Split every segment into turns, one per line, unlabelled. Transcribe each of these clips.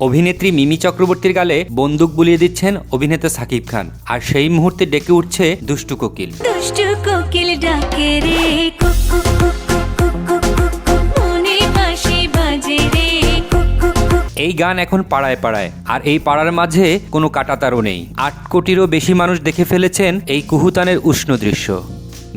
অভিনেত্রী মিমি চক্রবর্তীর গালে বন্দুক বুলিয়ে দিচ্ছেন অভিনেতা সাকিব খান। আর সেই মুহূর্তে ডেকে উঠছে দুষ্টু কোকিল। এই গান এখন পাড়ায় পাড়ায় আর এই পাড়ার মাঝে কোনো কাটাতারও নেই। আট কোটিরও বেশি মানুষ দেখে ফেলেছেন এই কুহুতানের উষ্ণ দৃশ্য।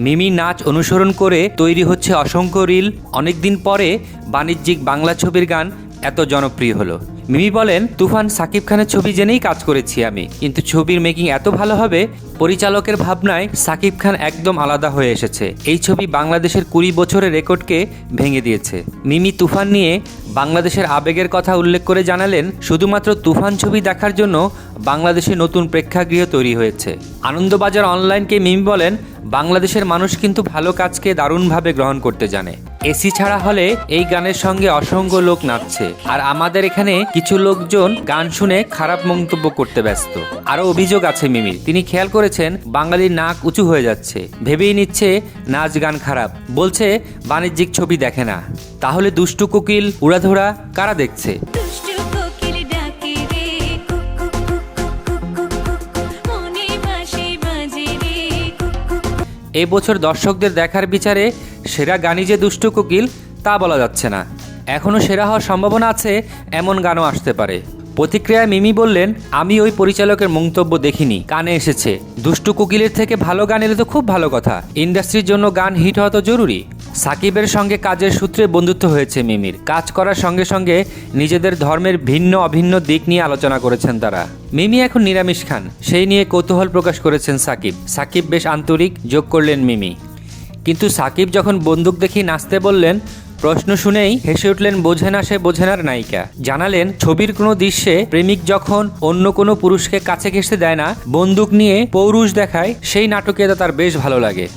মিমি নাচ অনুসরণ করে তৈরি হচ্ছে অসংখ্য রিল। অনেকদিন পরে বাণিজ্যিক বাংলা ছবির গান এত জনপ্রিয় হলো। মিমি বলেন, তুফান সাকিব খানের ছবি জেনেই কাজ করেছি আমি। কিন্তু ছবির মেকিং এত ভালো হবে, পরিচালকের ভাবনায় সাকিব খান একদম আলাদা হয়ে এসেছে। এই ছবি বাংলাদেশের কুড়ি বছরের রেকর্ডকে ভেঙে দিয়েছে। মিমি তুফান নিয়ে বাংলাদেশের আবেগের কথা উল্লেখ করে জানালেন, শুধুমাত্র তুফান ছবি দেখার জন্য বাংলাদেশে নতুন প্রেক্ষাগৃহ তৈরি হয়েছে। আনন্দবাজার অনলাইনকে মিমি বলেন বাংলাদেশের মানুষ কিন্তু ভালো কাজকে দারুণভাবে গ্রহণ করতে জানে। এসি ছাড়া হলে এই গানের সঙ্গে অসংখ্য লোক নাচছে। আর আমাদের এখানে কিছু লোকজন গান শুনে খারাপ মন্তব্য করতে ব্যস্ত। আরও অভিযোগ আছে মিমির। তিনি খেয়াল করেছেন, বাঙালির নাক উঁচু হয়ে যাচ্ছে। ভেবেই নিচ্ছে, নাচ গান খারাপ। বলছে, বাণিজ্যিক ছবি দেখে না। তাহলে দুষ্টু কোকিল উড়াধরা কারা দেখছে? এ বছর দর্শকদের দেখার বিচারে সেরা গানই যে দুষ্টু কোকিল, তা বলা যাচ্ছে না। এখনও সেরা হওয়ার সম্ভাবনা আছে, এমন গানও আসতে পারে। প্রতিক্রিয়ায় মিমি বললেন, আমি ওই পরিচালকের মন্তব্য দেখিনি, কানে এসেছে। দুষ্টু কোকিলের থেকে ভালো গান এলে তো খুব ভালো কথা। ইন্ডাস্ট্রির জন্য গান হিট হওয়া তো জরুরি। সাকিবের সঙ্গে কাজের সূত্রে বন্ধুত্ব হয়েছে মিমির। কাজ করার সঙ্গে সঙ্গে নিজেদের ধর্মের ভিন্ন অভিন্ন দিক নিয়ে আলোচনা করেছেন তারা। মিমি এখন নিরামিষ খান। সেই নিয়ে কৌতূহল প্রকাশ করেছেন সাকিব। সাকিব বেশ আন্তরিক, যোগ করলেন মিমি। কিন্তু সাকিব যখন বন্দুক দেখি নাচতে বললেন, প্রশ্ন শুনেই হেসে উঠলেন, বোঝে না সে, বোঝে নার নায়িকা। জানালেন, ছবির কোনো দৃশ্যে প্রেমিক যখন অন্য কোনো পুরুষকে কাছে ঘেঁষতে দেয় না, বন্দুক নিয়ে পৌরুষ দেখায়, সেই নাটকে তার বেশ ভালো লাগে।